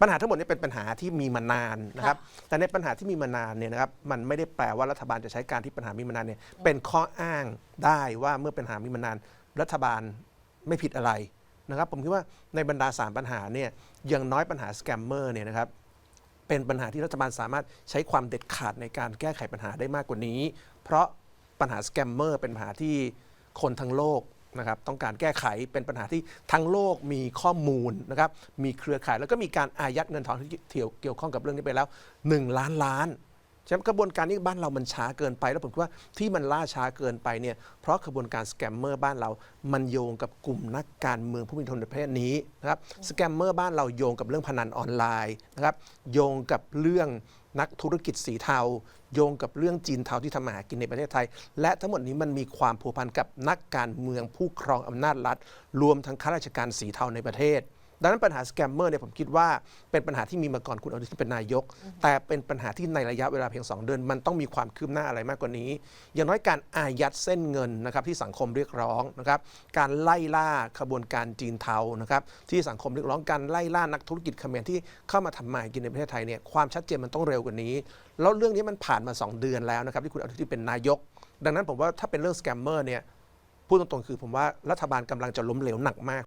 ปัญหาทั้งหมดนี้เป็นปัญหาที่มีมานานนะครับแต่ในปัญหาที่มีมานานเนี่ยนะครับมันไม่ได้แปลว่ารัฐบาลจะใช้การที่ปัญหามีมานานเนี่ยเป็นข้ออ้างได้ว่าเมื่อปัญหามีมานาน รัฐบาลไม่ผิดอะไรนะครับผมคิดว่าในบรรดาสามปัญหาเนี่ยอย่างน้อยปัญหาสแกมเมอร์เนี่ยนะครับเป็นปัญหาที่รัฐบาลสามารถใช้ความเด็ดขาดในการแก้ไขปัญหาได้มากกว่านี้ เพราะปัญหาสแกมเมอร์เป็นปัญหาที่คนทั้งโลก นะครับต้องการแก้ไขเป็นปัญหาที่ทั้งโลกมีข้อมูลนะครับมีเครือข่ายแล้วก็มีการอายัดเงินทองที่เกี่ยวเกี่ยวข้องกับเรื่องนี้ไปแล้ว 1 ล้านล้านใช่ไหมกระบวนการนี้บ้านเรามันช้าเกินไป แล้วผมคิดว่าที่มันล่าช้าเกินไปเนี่ยเพราะกระบวนการสแกมเมอร์บ้านเรา มันโยงกับกลุ่มนักการเมืองผู้มีอิทธิพลในประเทศนี้นะครับสแกมเมอร์บ้านเราโยงกับเรื่องพนันออนไลน์นะครับโยงกับเรื่อง นักธุรกิจสีเทา โยงกับเรื่องจีนเทาที่ทำมาหากินในประเทศไทย และทั้งหมดนี้มันมีความผูกพันกับนักการเมืองผู้ครองอำนาจรัฐ รวมทั้งข้าราชการสีเทาในประเทศ ดังนั้นปัญหาสแกมเมอร์เนี่ยผมคิดว่าเป็นปัญหาที่มีมาก่อนคุณอนุทินเป็นนายก แต่เป็นปัญหาที่ในระยะเวลาเพียง 2 เดือน มันต้องมีความคืบหน้าอะไรมากกว่านี้ อย่างน้อยการอายัดเส้นเงินนะครับที่สังคมเรียกร้องนะครับการไล่ล่าขบวนการจีนเทานะครับที่สังคมเรียกร้องการไล่ล่านักธุรกิจเขมรที่เข้ามาทำมาหากินในประเทศไทยเนี่ยความชัดเจนมันต้องเร็วกว่านี้ แล้วเรื่องนี้มันผ่านมา 2 เดือนแล้วนะครับที่คุณอนุทินเป็นนายก ดังนั้นผมว่าถ้าเป็นเรื่องสแกมเมอร์เนี่ยพูดตรงๆคือผมว่ารัฐบาลกำลังจะล้มเหลวหนักมาก